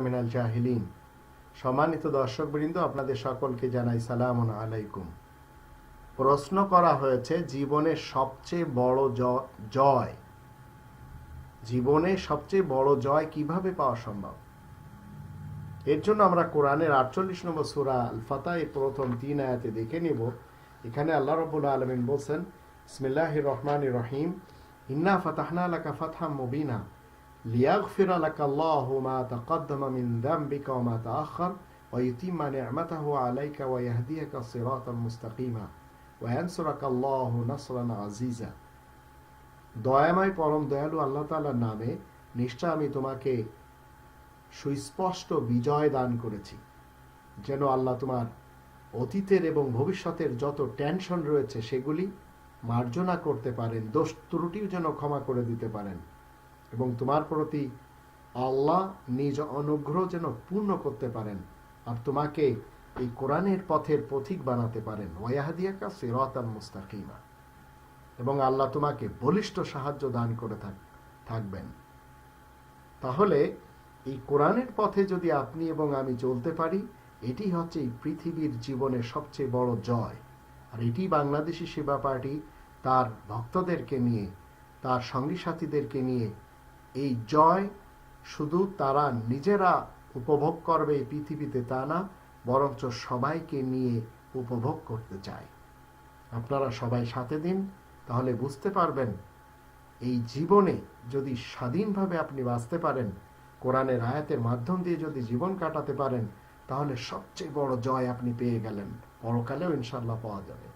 মিনাল জাহিলিন। সম্মানিত দর্শকবৃন্দ, আপনাদের সকলকে জানাই সালাম আলাইকুম। প্রশ্ন করা হয়েছে জীবনের সবচেয়ে বড় জয়। জীবনে সবচেয়ে বড় জয় কীভাবে পাওয়া সম্ভব? এর জন্য আমরা কোরআনের আটচল্লিশ নম্বর সুরা আল ফাতাহ প্রথম তিন আয়াতে দেখে নিব। এখানে আল্লাহ রবুল আলমিন বলছেন ইসমিল্লাহ রহমান রহিম। ইন্না ফাতাহনা লাকা ফাতহাম মুবিনা। তাকদ্দামা মিন যামবিকা ওয়া মা তাআখার ওয়া ইউতিম্মা নি'মাতাহু আলাইকা ওয়া ইয়াহদিয়াকা সিরাতান মুস্তাকিমা ওয়া ইয়ানসুরাকা আল্লাহু নাসরান আজিজা দয়াময় পরম দয়ালু আল্লাহ তাআলার নামে নিশ্চয় আমি তোমাকে সুস্পষ্ট বিজয় দান করেছি। যেন আল্লাহ তোমার অতীতের এবং ভবিষ্যতের যত টেনশন রয়েছে সেগুলি মার্জনা করতে পারেন, দোষ ত্রুটিও যেন ক্ষমা করে দিতে পারেন। এবং তোমার প্রতি আল্লাহ নিজ অনুগ্রহ যেন পূর্ণ করতে পারেন আর তোমাকে এই কোরআনের পথের পথিক বানাতে পারেন। ওয়াহাদিয়াকা সিরাতান মুস্তাকিমা। এবং আল্লাহ তোমাকে বলিষ্ঠ সাহায্য দান করে থাকবেন। তাহলে এই কোরআনের পথে যদি আপনি এবং আমি চলতে পারি, এটি হচ্ছে এই পৃথিবীর জীবনের সবচেয়ে বড় জয়। আর এটি বাংলাদেশি সেবা পার্টি তার ভক্তদেরকে নিয়ে, তার সঙ্গী সাথীদেরকে নিয়ে এই জয় শুধু তারা নিজেরা উপভোগ করবে এই পৃথিবীতে তা না, বরঞ্চ সবাইকে নিয়ে উপভোগ করতে চায়। আপনারা সবাই সাথে দিন, তাহলে বুঝতে পারবেন এই জীবনে যদি স্বাধীনভাবে আপনি বাঁচতে পারেন, কোরআনের আয়াতের মাধ্যম দিয়ে যদি জীবন কাটাতে পারেন, তাহলে সবচেয়ে বড় জয় আপনি পেয়ে গেলেন। পরকালেও ইনশাল্লাহ পাওয়া যাবে।